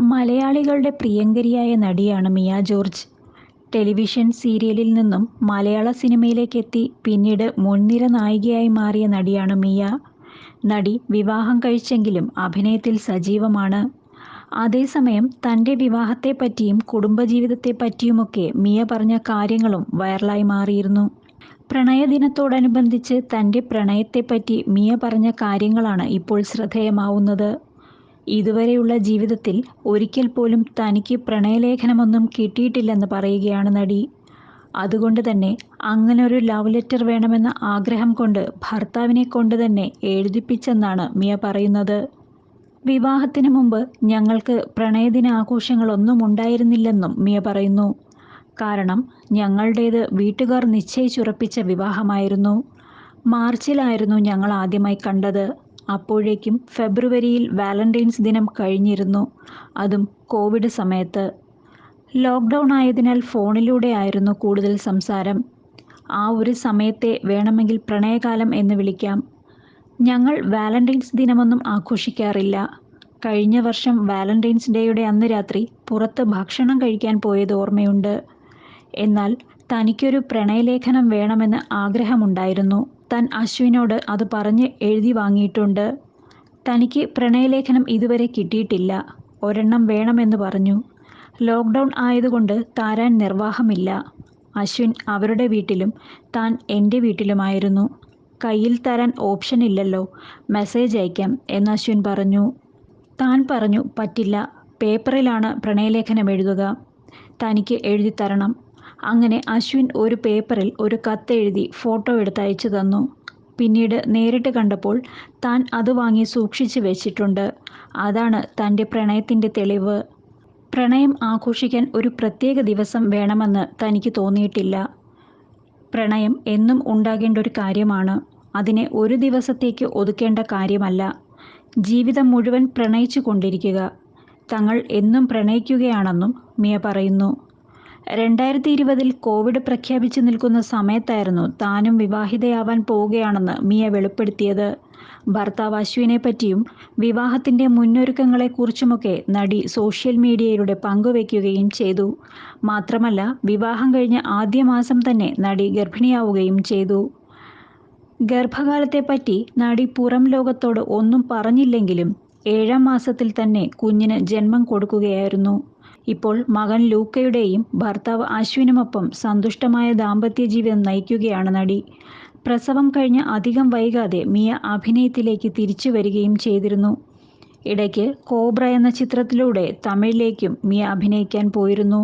മലയാളികളുടെ പ്രിയങ്കരിയായ നടിയാണ് Miya George. Television സീരിയലിൽ നിന്നും മലയാള സിനിമയിലേക്കെത്തി പിന്നീട് മുൻനിര നായികയായി മാറിയ നടിയാണ് മിയ. നടി വിവാഹം കഴിച്ചെങ്കിലും അഭിനയത്തിൽ സജീവമാണ്. അതേസമയം തന്റെ വിവാഹത്തെപ്പറ്റിയും കുടുംബജീവിതത്തെപ്പറ്റിയുമൊക്കെ മിയ പറഞ്ഞ കാര്യങ്ങളും വൈറലായി മാറിയിരുന്നു. പ്രണയദിനത്തോടനുബന്ധിച്ച് തന്റെ പ്രണയത്തെപ്പറ്റി മിയ പറഞ്ഞ കാര്യങ്ങളാണ് ഇപ്പോൾ ശ്രദ്ധേയമാവുന്നത്. ഇതുവരെയുള്ള ജീവിതത്തിൽ ഒരിക്കൽ പോലും തനിക്ക് പ്രണയലേഖനമൊന്നും കിട്ടിയിട്ടില്ലെന്ന് പറയുകയാണ് നടി. അതുകൊണ്ട് തന്നെ അങ്ങനൊരു ലവ് ലെറ്റർ വേണമെന്ന ആഗ്രഹം കൊണ്ട് ഭർത്താവിനെ കൊണ്ട് തന്നെ എഴുതിപ്പിച്ചെന്നാണ് മിയ പറയുന്നത്. വിവാഹത്തിന് മുമ്പ് ഞങ്ങൾക്ക് പ്രണയദിനാഘോഷങ്ങളൊന്നുമുണ്ടായിരുന്നില്ലെന്നും മിയ പറയുന്നു. കാരണം ഞങ്ങളുടേത് വീട്ടുകാർ നിശ്ചയിച്ചുറപ്പിച്ച വിവാഹമായിരുന്നു. മാർച്ചിലായിരുന്നു ഞങ്ങൾ ആദ്യമായി കണ്ടത്. അപ്പോഴേക്കും ഫെബ്രുവരിയിൽ വാലന്റൈൻസ് ദിനം കഴിഞ്ഞിരുന്നു. അതും കോവിഡ് സമയത്ത്. ലോക്ക്ഡൗൺ ആയതിനാൽ ഫോണിലൂടെ ആയിരുന്നു കൂടുതൽ സംസാരം. ആ ഒരു സമയത്തെ വേണമെങ്കിൽ പ്രണയകാലം എന്ന് വിളിക്കാം. ഞങ്ങൾ വാലന്റൈൻസ് ദിനമൊന്നും ആഘോഷിക്കാറില്ല. കഴിഞ്ഞ വർഷം വാലന്റൈൻസ് ഡേയുടെ അന്ന് രാത്രി പുറത്ത് ഭക്ഷണം കഴിക്കാൻ പോയത് ഓർമ്മയുണ്ട്. എന്നാൽ തനിക്കൊരു പ്രണയലേഖനം വേണമെന്ന് ആഗ്രഹമുണ്ടായിരുന്നു. താൻ അശ്വിനോട് അത് പറഞ്ഞ് എഴുതി വാങ്ങിയിട്ടുണ്ട്. തനിക്ക് പ്രണയലേഖനം ഇതുവരെ കിട്ടിയിട്ടില്ല. ഒരെണ്ണം വേണമെന്ന് പറഞ്ഞു. ലോക്ക്ഡൗൺ ആയതുകൊണ്ട് താരാൻ നിർവാഹമില്ല. അശ്വിൻ അവരുടെ വീട്ടിലും താൻ എന്റെ വീട്ടിലുമായിരുന്നു. കയ്യിൽ തരാൻ ഓപ്ഷൻ ഇല്ലല്ലോ മെസ്സേജ് അയക്കാം എന്ന് അശ്വിൻ പറഞ്ഞു. താൻ പറഞ്ഞു പറ്റില്ല. പേപ്പറിലാണ് പ്രണയലേഖനം എഴുതുക തനിക്ക് എഴുതിത്തരണം. അങ്ങനെ അശ്വിൻ ഒരു പേപ്പറിൽ ഒരു കത്തെഴുതി ഫോട്ടോ എടുത്തയച്ചു തന്നു. പിന്നീട് നേരിട്ട് കണ്ടപ്പോൾ താൻ അത് വാങ്ങി സൂക്ഷിച്ചു വെച്ചിട്ടുണ്ട്. അതാണ് തന്റെ പ്രണയത്തിന്റെ തെളിവ്. പ്രണയം ആഘോഷിക്കാൻ ഒരു പ്രത്യേക ദിവസം വേണമെന്ന് തനിക്ക് തോന്നിയിട്ടില്ല. പ്രണയം എന്നും ഉണ്ടാകേണ്ട ഒരു കാര്യമാണ്. അതിനെ ഒരു ദിവസത്തേക്ക് ഒതുക്കേണ്ട കാര്യമല്ല. ജീവിതം മുഴുവൻ പ്രണയിച്ചു കൊണ്ടിരിക്കുക. തങ്ങൾ എന്നും പ്രണയിക്കുകയാണെന്നും മിയ പറയുന്നു. രണ്ടായിരത്തി ഇരുപതിൽ കോവിഡ് പ്രഖ്യാപിച്ചു നിൽക്കുന്ന സമയത്തായിരുന്നു താനും വിവാഹിതയാവാൻ പോവുകയാണെന്ന് മിയ വെളിപ്പെടുത്തിയത്. ഭർത്താവ് അശ്വിനെ പറ്റിയും വിവാഹത്തിന്റെ മുന്നൊരുക്കങ്ങളെക്കുറിച്ചുമൊക്കെ നടി സോഷ്യൽ മീഡിയയിലൂടെ പങ്കുവെക്കുകയും ചെയ്തു. മാത്രമല്ല വിവാഹം കഴിഞ്ഞ ആദ്യ മാസം തന്നെ നടി ഗർഭിണിയാവുകയും ചെയ്തു. ഗർഭകാലത്തെപ്പറ്റി നടി പുറം ലോകത്തോട് ഒന്നും പറഞ്ഞില്ലെങ്കിലും ഏഴാം മാസത്തിൽ തന്നെ കുഞ്ഞിന് ജന്മം കൊടുക്കുകയായിരുന്നു. ഇപ്പോൾ മകൻ ലൂക്കയുടെയും ഭർത്താവ് അശ്വിനുമൊപ്പം സന്തുഷ്ടമായ ദാമ്പത്യ ജീവിതം നയിക്കുകയാണ് നടി. പ്രസവം കഴിഞ്ഞ് അധികം വൈകാതെ മിയ അഭിനയത്തിലേക്ക് തിരിച്ചു വരികയും ചെയ്തിരുന്നു. ഇടയ്ക്ക് കോബ്ര എന്ന ചിത്രത്തിലൂടെ തമിഴിലേക്കും മിയ അഭിനയിക്കാൻ പോയിരുന്നു.